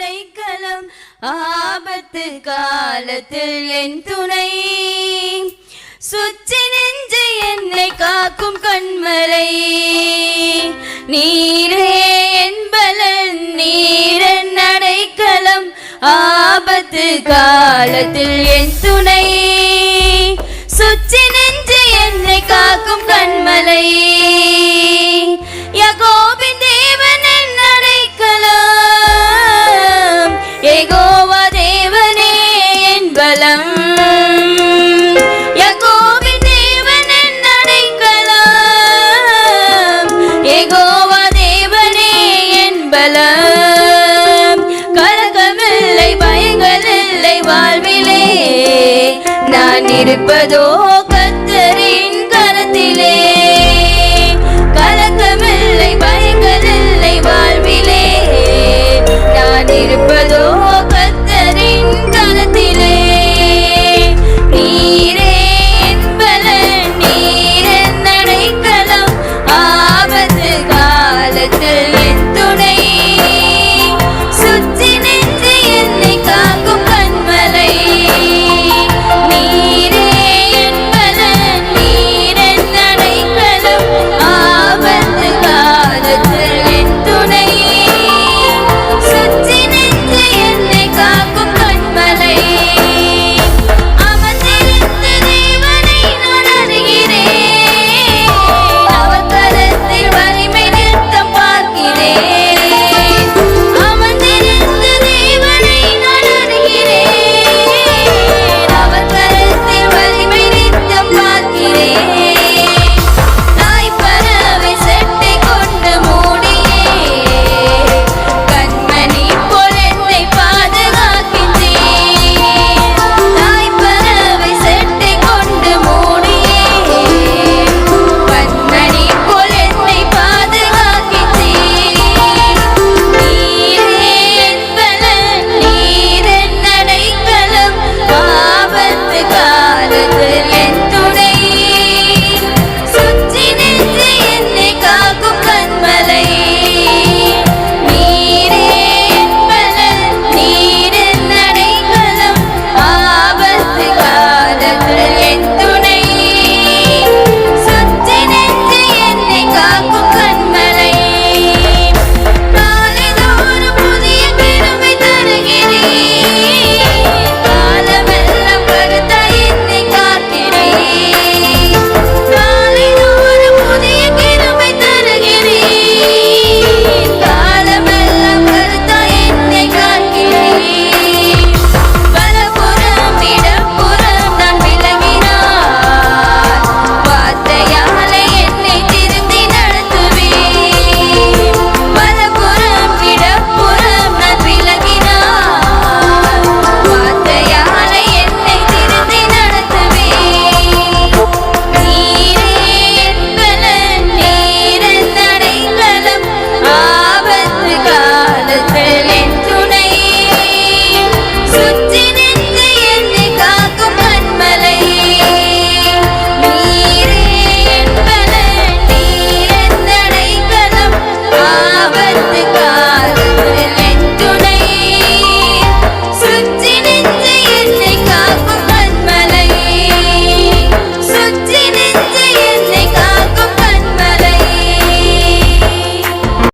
அடைக்கலம் ஆபத்து காலத்தில் என் துணை. சுற்றி நெஞ்சு என்னை காக்கும் கண்மலை. நீரே என்பலன் நீரன் அடைக்கலம். ஆபத்து காலத்தில் என் துணை. இருப்பதோ கத்தரின் கரத்திலே. கலக்கமில்லை பயங்கரில்லை வாழ்விலே. நான் இருப்பதோ கத்தரின் கரத்திலே. நீரே என்பல நீரன் நடைக்கலாம் ஆபத்து